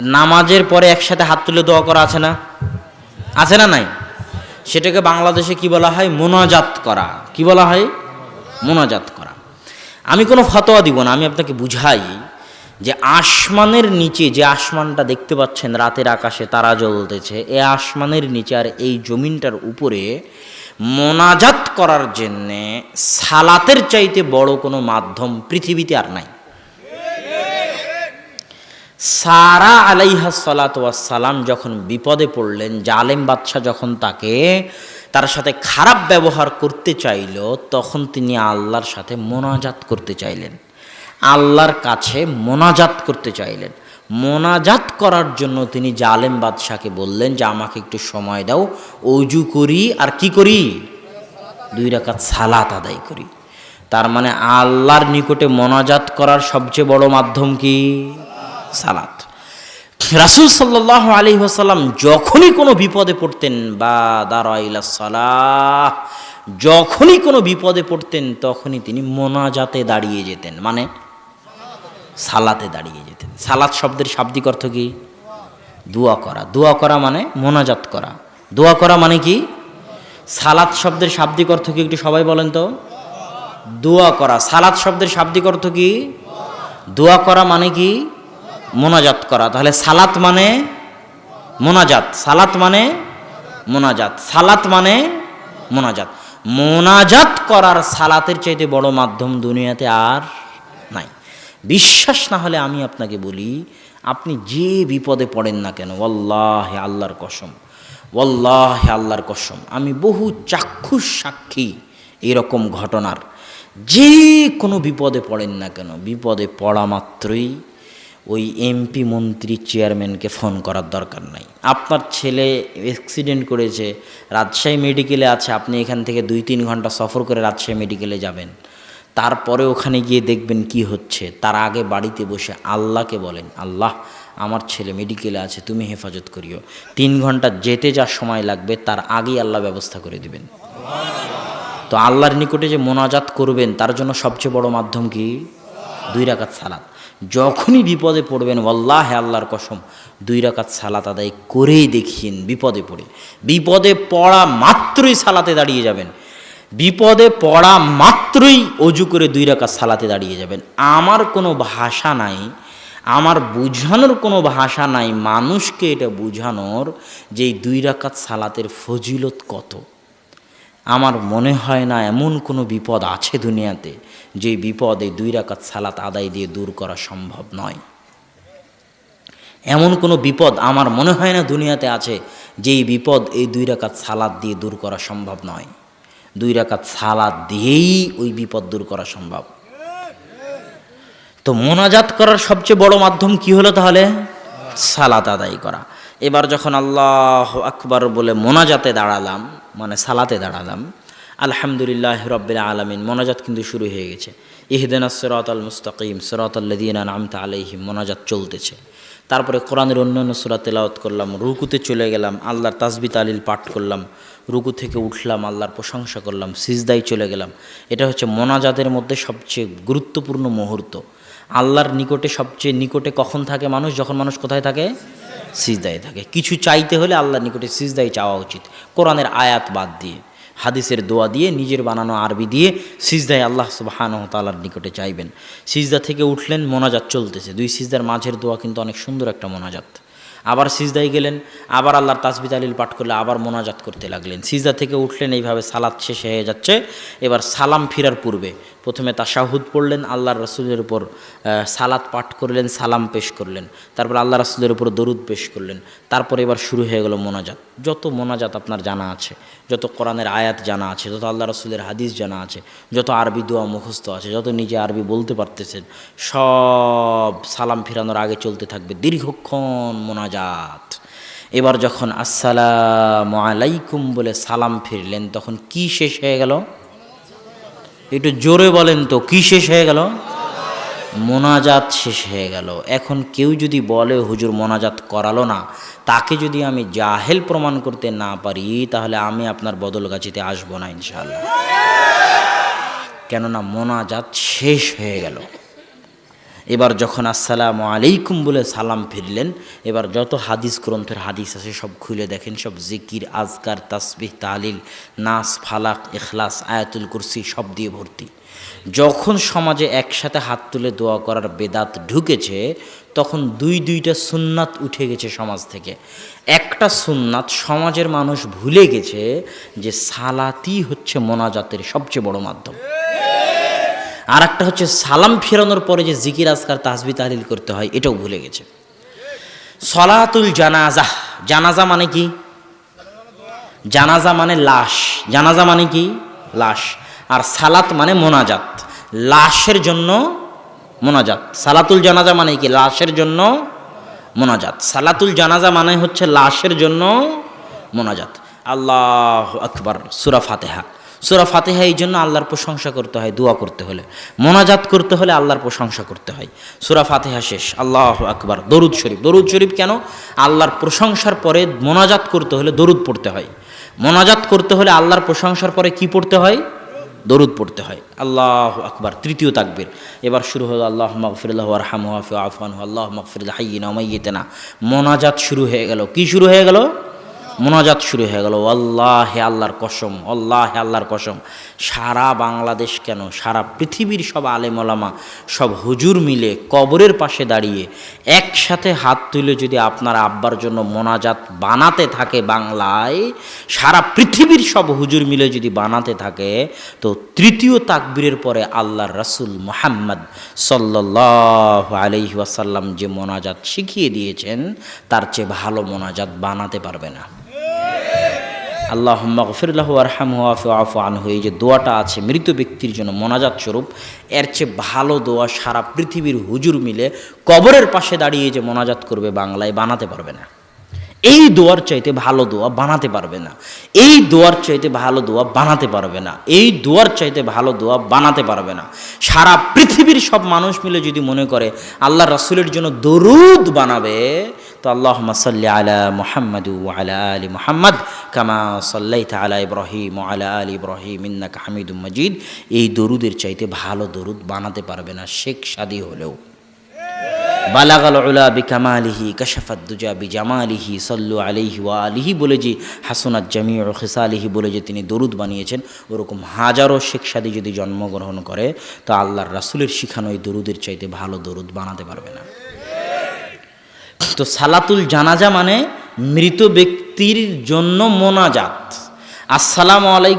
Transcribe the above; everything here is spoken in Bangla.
নামাজের পরে একসাথে হাত তুলে দোয়া করা আছে না? আছে না নাই? সেটাকে বাংলাদেশে কি বলা হয়? মোনাজাত করা। কি বলা হয়? মোনাজাত করা। আমি কোনো ফতোয়া দিব না, আমি আপনাকে বুঝাই যে আসমানের নিচে যে আসমানটা দেখতে পাচ্ছেন, রাতের আকাশে তারা জ্বলতেছে, এ আসমানের নিচে আর এই জমিনটার উপরে মোনাজাত করার জন্যে সালাতের চাইতে বড় কোনো মাধ্যম পৃথিবীতে আর নাই। সারা আলাইহা সালাম যখন বিপদে পড়লেন, জালেম বাদশাহ যখন তাকে তার সাথে খারাপ ব্যবহার করতে চাইল, তখন তিনি আল্লাহর সাথে মোনাজাত করতে চাইলেন। আল্লাহর কাছে মোনাজাত করতে চাইলেন। মোনাজাত করার জন্য তিনি জালেম বাদশাহকে বললেন যে, আমাকে একটু সময় দাও, অজু করি, আর কি করি? দুই রাকাত সালাত আদায় করি। তার মানে আল্লাহর নিকটে মোনাজাত করার সবচেয়ে বড় মাধ্যম কি? সালাত। রাসুল সাল্লাহ আলী আসাল্লাম যখনই কোনো বিপদে পড়তেন, বা দারাইলা সালাহ, যখনই কোনো বিপদে পড়তেন, তখনই তিনি মোনাজাতে দাঁড়িয়ে যেতেন। মানে সালাতে দাঁড়িয়ে যেতেন। সালাত শব্দের শাব্দিক অর্থ কি? দোয়া করা। দোয়া করা মানে মোনাজাত করা। দোয়া করা মানে কি? সালাত শব্দের শাব্দিক অর্থ কি একটু সবাই বলেন তো? দোয়া করা। সালাত শব্দের শাব্দিক অর্থ কি? দোয়া করা মানে কি? মোনাজাত করা। তাহলে সালাত মানে মোনাজাত। সালাত মানে মোনাজাত। সালাত মানে মোনাজাত। মোনাজাত করার সালাতের চাইতে বড় মাধ্যম দুনিয়াতে আর নাই। বিশ্বাস না হলে আমি আপনাকে বলি, আপনি যে বিপদে পড়েন না কেন ওল্লাহে আল্লাহর কসম ওল্লাহে আল্লাহর কসম, আমি বহু চাক্ষুষ সাক্ষী এরকম ঘটনার। যে কোনো বিপদে পড়েন না কেন, বিপদে পড়া মাত্রই ওই এমপি মন্ত্রী চেয়ারম্যানকে ফোন করার দরকার নাই। আপনার ছেলে অ্যাক্সিডেন্ট করেছে, রাজশাহী মেডিকেলে আছে, আপনি এখান থেকে দুই তিন ঘণ্টা সফর করে রাজশাহী মেডিকেলে যাবেন। তারপরে ওখানে গিয়ে দেখবেন কি হচ্ছে, তার আগে বাড়িতে বসে আল্লাহকে বলেন, আল্লাহ, আমার ছেলে মেডিকেলে আছে, তুমি হেফাজত করিও। তিন ঘণ্টা যেতে যা সময় লাগবে, তার আগেই আল্লাহ ব্যবস্থা করে দিবেন। তো আল্লাহর নিকটে যে মোনাজাত করবেন, তার জন্য সবচেয়ে বড় মাধ্যম কি? দুই রাকাত সালাত। যখনই বিপদে পড়বেন ওল্লাহ আল্লাহর কসম, দুই রাকাত সালাত আদায় করেই দেখিয়েন বিপদে পড়ে। বিপদে পড়া মাত্রই সালাতে দাঁড়িয়ে যাবেন। বিপদে পড়া মাত্রই অজু করে দুই রাকাত সালাতে দাঁড়িয়ে যাবেন। আমার কোনো ভাষা নাই, আমার বুঝানোর কোনো ভাষা নাই, মানুষকে এটা বুঝানোর যে দুই রাকাত সালাতের ফজিলত কত। আমার মনে হয় না এমন কোনো বিপদ আছে দুনিয়াতে যে বিপদ এই দুই রাকাত সালাত আদায় দিয়ে দূর করা সম্ভব নয়। এমন কোনো বিপদ আমার মনে হয় না দুনিয়াতে আছে যেই বিপদ এই দুই রাকাত সালাদ দিয়ে দূর করা সম্ভব নয়। দুই রাকাত সালাদ দিয়েই ওই বিপদ দূর করা সম্ভব। তো মোনাজাত করার সবচেয়ে বড় মাধ্যম কি হলো তাহলে? সালাত আদায় করা। এবার যখন আল্লাহ আকবার বলে মোনাজাতে দাঁড়ালাম মানে সালাতে দাঁড়ালাম। আলহামদুলিল্লাহ রব্বিল আলমিন, মোনাজাত কিন্তু শুরু হয়ে গেছে। ইহদিন সরাত আল মুস্তাকিম সরাত আল্লাদিনা নামতা আলাইহিম, মোনাজাত চলতেছে। তারপরে কোরআনের অন্যান্য সুরা তেলাওয়াত করলাম, রুকুতে চলে গেলাম, আল্লাহর তাসবি তালিল পাঠ করলাম, রুকু থেকে উঠলাম, আল্লাহর প্রশংসা করলাম সিজদাই চলে গেলাম। এটা হচ্ছে মোনাজাতের মধ্যে সবচেয়ে গুরুত্বপূর্ণ মুহূর্ত। আল্লাহর নিকটে সবচেয়ে নিকটে কখন থাকে মানুষ? যখন মানুষ কোথায় থাকে? সিজদায় থাকে। কিছু চাইতে হলে আল্লাহর নিকটে সিজদাই চাওয়া উচিত। কোরআনের আয়াত বাদ দিয়ে, হাদিসের দোয়া দিয়ে, নিজের বানানো আরবি দিয়ে সিজদায় আল্লাহ সুবাহান তালার নিকটে চাইবেন। সিজদা থেকে উঠলেন, মোনাজাত চলতেছে। দুই সিজদার মাঝের দোয়া কিন্তু অনেক সুন্দর একটা মোনাজাত। আবার সিজদায় গেলেন, আবার আল্লাহর তাসবিদ আলিল পাঠ করলে আবার মোনাজাত করতে লাগলেন। সিজদা থেকে উঠলেন, এইভাবে সালাদ শেষ হয়ে যাচ্ছে। এবার সালাম ফিরার পূর্বে প্রথমে তাশাহুদ পড়লেন, আল্লাহর রসুলের উপর সালাত পাঠ করলেন, সালাম পেশ করলেন। তারপর আল্লাহ রসুলের উপর দরুদ পেশ করলেন। তারপর এবার শুরু হয়ে গেল মোনাজাত। যত মোনাজাত আপনার জানা আছে, যত কোরআনের আয়াত জানা আছে, যত আল্লাহ রসুলের হাদিস জানা আছে, যত আরবি দোয়া মুখস্থ আছে, যত নিজে আরবি বলতে পারতেছেন, সব সালাম ফিরানোর আগে চলতে থাকবে দীর্ঘক্ষণ মোনাজাত। এবার যখন আসসালাম আলাইকুম বলে সালাম ফিরলেন, তখন কি শেষ হয়ে গেল? একটু জোরে বলেন তো, কি শেষ হয়ে গেল? মোনাজাত শেষ হয়ে গেল। এখন কেউ যদি বলে, হুজুর মোনাজাত করালো না। তাকে যদি আমি জাহেল প্রমাণ করতে না পারি, তাহলে আমি আপনার বদল গাছিতে আসব না ইনশাল্লাহ কেননা মোনাজাত শেষ হয়ে গেল। এবার যখন আসসালামু আলাইকুম বলে সালাম ফিরলেন, এবার যত হাদিস গ্রন্থের হাদিস আছে সব খুলে দেখেন, সব জিকির, আজকার, তাসবিহ, তালিল, নাস, ফালাক এখলাস আয়াতুল কুরসি সব দিয়ে ভর্তি। যখন সমাজে একসাথে হাত তুলে দোয়া করার বেদাত ঢুকেছে, তখন দুই দুইটা সুন্নাত উঠে গেছে সমাজ থেকে। একটা সুন্নাত সমাজের মানুষ ভুলে গেছে যে সালাতি হচ্ছে মোনাজাতের সবচেয়ে বড় মাধ্যম। আর একটা হচ্ছে সালাম ফেরানোর পরে যে জিকির, আজকার, তাসবি, তাহলিল করতে হয়, এটাও ভুলে গেছে। সলাতুল জানাজা জানাজা মানে কি? জানাজা মানে লাশ। জানাজা মানে কি? লাশ। আর সালাত মানে মোনাজাত। লাশের জন্য মোনাজাত। সালাতুল জানাজা মানে কি? লাশের জন্য মোনাজাত। সালাতুল জানাজা মানে হচ্ছে লাশের জন্য মোনাজাত। আল্লাহ আকবার, সুরা ফাতেহা। সুরা ফাতেহা এই জন্য আল্লাহর প্রশংসা করতে হয়, দোয়া করতে হলে। মোনাজাত করতে হলে আল্লাহর প্রশংসা করতে হয়। সুরা ফাতেহা শেষ। আল্লাহ আকবার। দরুদ শরীফ। দরুদ শরীফ কেন? আল্লাহর প্রশংসার পরে মোনাজাত করতে হলে দরুদ পড়তে হয়। মোনাজাত করতে হলে আল্লাহর প্রশংসার পরে কি পড়তে হয়? দরুদ পড়তে হয়। আল্লাহ আকবার। তৃতীয় তাকবীর। এবার শুরু হলো আল্লাহ মগফিরুল্লাহ আরহাম আফান আল্লাহ মগফিরুল্লাহ হাইয়িনা মাইয়িতেনা। মোনাজাত শুরু হয়ে গেল। কি শুরু হয়ে গেল? মোনাজাত শুরু হয়ে গেল। আল্লাহ আল্লাহর কসম আল্লাহ আল্লাহর কসম। সারা বাংলাদেশ কেন? সারা পৃথিবীর সব আলেমলামা সব হুজুর মিলে কবরের পাশে দাঁড়িয়ে একসাথে হাত তুলে যদি আপনার আব্বার জন্য মোনাজাত বানাতে থাকে বাংলায়, সারা পৃথিবীর সব হুজুর মিলে যদি বানাতে থাকে, তো তৃতীয় তাকবীরের পরে আল্লাহর রাসূল মোহাম্মদ সাল্লাহ আলহি ওয়াসাল্লাম যে মোনাজাত শিখিয়ে দিয়েছেন, তার চেয়ে ভালো মোনাজাত বানাতে পারবে না। আল্লাহ মগফিরুল্লাহ আরহাম আফু আনহু, এই যে দোয়াটা আছে মৃত ব্যক্তির জন্য মোনাজাত স্বরূপ, এর চেয়ে ভালো দোয়া সারা পৃথিবীর হুজুর মিলে কবরের পাশে দাঁড়িয়ে যে মোনাজাত করবে বাংলায় বানাতে পারবে না। এই দোয়ার চাইতে ভালো দোয়া বানাতে পারবে না। এই দোয়ার চাইতে ভালো দোয়া বানাতে পারবে না। এই দোয়ার চাইতে ভালো দোয়া বানাতে পারবে না। সারা পৃথিবীর সব মানুষ মিলে যদি মনে করে, আল্লাহ রাসুলের জন্য দরুদ বানাবে তো আল্লাহ সাল্লি আলা মোহাম্মদ আলা আলী মোহাম্মদ, কামা সাল্লাই আলা ইব্রাহিম আলা আলী ইব্রাহিম, ইন্নাকা হামিদুম মজিদ। এই দরুদের চাইতে ভালো দরুদ বানাতে পারবে না শেখ সাদি হলেও। বালাগাল উলা বিকামালিহি, কাশাফাত দুজা বিজামালিহি, সল্লু আলিহি ওয়া আলিহি বলে যে, হাসনাত জামি ও বলে যে তিনি দরুদ বানিয়েছেন, ওরকম হাজারো শেখ সাদি যদি জন্মগ্রহণ করে, তো আল্লাহর রাসুলের শিখানো এই দরুদের চাইতে ভালো দরুদ বানাতে পারবে না। তো সালাতুল জানাজা মানে মৃত ব্যক্তির জন্য মোনাজাত। আসসালামু আলাইকুম।